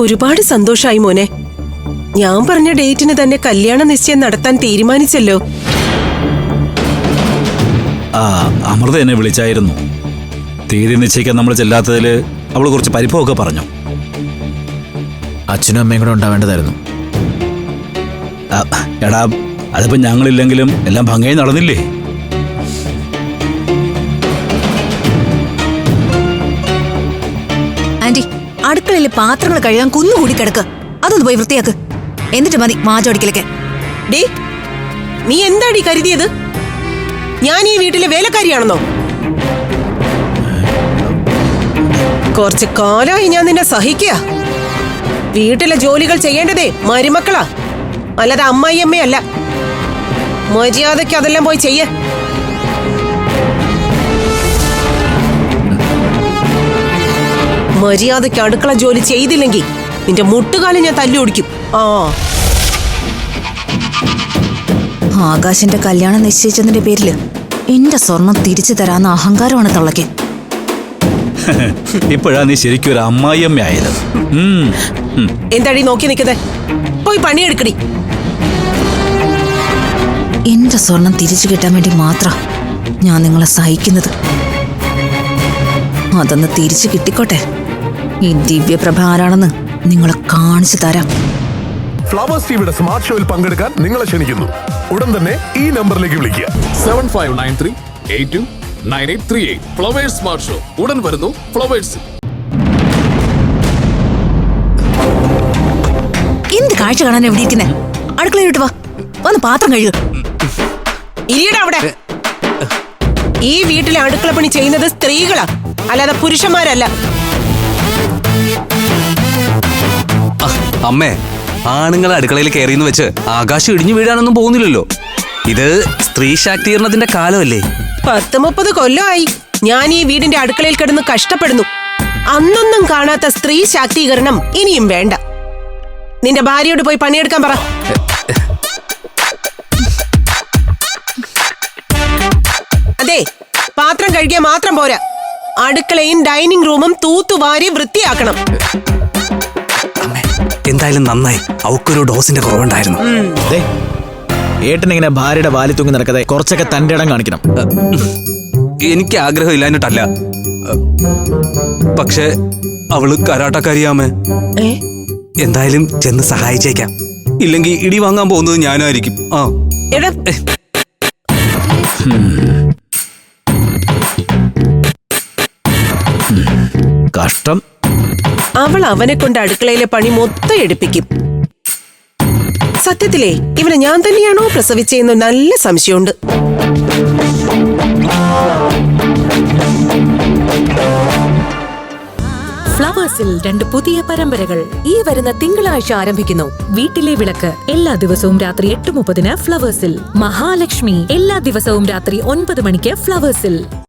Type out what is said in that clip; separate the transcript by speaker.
Speaker 1: ഒരുപാട് സന്തോഷായി മോനെ. ഞാൻ പറഞ്ഞ ഡേറ്റിന് തന്നെ കല്യാണ നിശ്ചയം നടത്താൻ തീരുമാനിച്ചല്ലോ.
Speaker 2: ആ അമൃത എന്നെ വിളിച്ചായിരുന്നു. തീയതി നിശ്ചയിക്കാൻ നമ്മൾ ചെല്ലാത്തതിൽ അവൾ കുറച്ച് പരിഭവമൊക്കെ പറഞ്ഞു.
Speaker 3: അച്ഛനും അമ്മയും കൂടെ ഉണ്ടാവേണ്ടതായിരുന്നു.
Speaker 2: എടാ അതിപ്പോ ഞങ്ങളില്ലെങ്കിലും എല്ലാം ഭംഗിയായി നടന്നില്ലേ?
Speaker 4: അടുക്കളയിൽ പാത്രങ്ങൾ കഴുകാൻ കുന്നുകൂടി കിടക്ക്. അതൊന്ന് പോയി വൃത്തിയാക്ക്. എന്നിട്ട് മതി മാജോടിക്കലൊക്കെ
Speaker 1: ഡേ നീ എന്താടി കരുതിയത്? ഞാൻ ഈ വീട്ടിലെ വേലക്കാരിയാണെന്നോ? കുറച്ച് കാലമായി ഞാൻ നിന്നെ സഹിക്കുക വീട്ടിലെ ജോലികൾ ചെയ്യേണ്ടതേ മരുമക്കളാ. അല്ലാതെ അമ്മായിയമ്മയല്ല. മര്യാദയ്ക്ക് അതെല്ലാം പോയി ചെയ്യേ. മര്യാദയ്ക്ക് അടുക്കള ജോലി ചെയ്തില്ലെങ്കിൽ നിന്റെ മുട്ടുകാലം ഞാൻ തല്ലി ഓടിക്കും. ആ.
Speaker 4: ആകാശിന്റെ കല്യാണം നിശ്ചയിച്ചതിന്റെ പേരിൽ എന്റെ സ്വർണം തിരിച്ചു തരാന്ന അഹങ്കാരമാണ് തള്ളക്ക്
Speaker 2: ഇപ്പോഴാ നീ ശരിക്കും ഒരു അമ്മായിയമ്മയായത്.
Speaker 1: എന്താടി നോക്കി നിൽക്കുന്നത് പോയി പണിയെടുക്കടി.
Speaker 4: എന്റെ സ്വർണം തിരിച്ചു കിട്ടാൻ വേണ്ടി മാത്രം ഞാൻ നിങ്ങളെ സഹിക്കുന്നത്. അതൊന്ന് തിരിച്ചു കിട്ടിക്കോട്ടെ. ഈ ദിവ്യപ്രഭ ആരാണെന്ന് നിങ്ങളെ കാണിച്ചു തരാം.
Speaker 5: ഫ്ലവേഴ്സ് ടിവിയുടെ സ്മാർട്ട് ഷോയിൽ പങ്കെടുക്കാൻ നിങ്ങളെ ക്ഷണിക്കുന്നു. ഉടൻ തന്നെ ഈ നമ്പറിലേക്ക് വിളിക്കുക.
Speaker 6: Seven five nine three eight two nine eight three eight Flowers smart show ഉടൻ വരുന്നു ഫ്ലവേഴ്സ്
Speaker 4: എന്ത് കാഴ്ച കാണാൻ എവിടെ ഇരിക്കുന്നേ? അടുക്കളയിലോട്ട് വാ. വന്ന് പാത്രം കഴുകുക
Speaker 1: ഇരിയടാ അവിടെ. ഈ വീട്ടിലെ അടുക്കള പണി ചെയ്യുന്നത് സ്ത്രീകളാ. അല്ലാതെ പുരുഷന്മാരല്ല.
Speaker 7: അമ്മേ ആണുങ്ങളെ അടുക്കളയിൽ കയറിയെന്ന് വെച്ച് ആകാശം ഇടിഞ്ഞു വീഴാനൊന്നും പോകുന്നില്ലല്ലോ. ഇത് സ്ത്രീ ശാക്തീകരണത്തിന്റെ കാലമല്ലേ?
Speaker 1: പത്ത് മുപ്പത് കൊല്ലമായി ഞാൻ ഈ വീടിന്റെ അടുക്കളയിൽ കിടന്ന് കഷ്ടപ്പെടുന്നു. അന്നൊന്നും കാണാത്ത സ്ത്രീ ശാക്തീകരണം ഇനിയും വേണ്ട. നിന്റെ ഭാര്യയോട് പോയി പണിയെടുക്കാൻ പറ. അതെ പാത്രം കഴുകിയാൽ മാത്രം പോരാ. അടുക്കളയും ഡൈനിങ് റൂമും തൂത്തുവാരി വൃത്തിയാക്കണം.
Speaker 7: എന്തായാലും നന്നായി. അവക്കൊരു ഡോസിന്റെ കുറവുണ്ടായിരുന്നു.
Speaker 3: ഏട്ടനിങ്ങനെ ഏട്ടൻ ഇങ്ങനെ ഭാര്യയുടെ വാലി തൂങ്ങി നടക്കാതെ കുറച്ചൊക്കെ തന്റെ ഇടം കാണിക്കണം.
Speaker 7: എനിക്ക് ആഗ്രഹം ഇല്ലാഞ്ഞിട്ടല്ല. പക്ഷെ അവൾ കരാട്ടക്കാരിയാമേ. എന്തായാലും ചെന്ന് സഹായിച്ചേക്കാം. ഇല്ലെങ്കിൽ ഇടി വാങ്ങാൻ പോകുന്നത് ഞാനായിരിക്കും. ആ.
Speaker 1: എടാ. അവൾ അവനെ കൊണ്ട് അടുക്കളയിലെ പണി മൊത്തം എടുപ്പിക്കും. സത്യത്തിലേ ഇവനെ ഞാൻ തന്നെയാണോ പ്രസവിച്ചെന്ന് നല്ല സംശയമുണ്ട്.
Speaker 8: ഫ്ലവേഴ്സിൽ രണ്ട് പുതിയ പരമ്പരകൾ ഈ വരുന്ന തിങ്കളാഴ്ച ആരംഭിക്കുന്നു. വീട്ടിലെ വിളക്ക് എല്ലാ ദിവസവും രാത്രി എട്ട് മുപ്പതിന് ഫ്ലവേഴ്സിൽ. മഹാലക്ഷ്മി എല്ലാ ദിവസവും രാത്രി ഒൻപത് മണിക്ക് ഫ്ലവേഴ്സിൽ.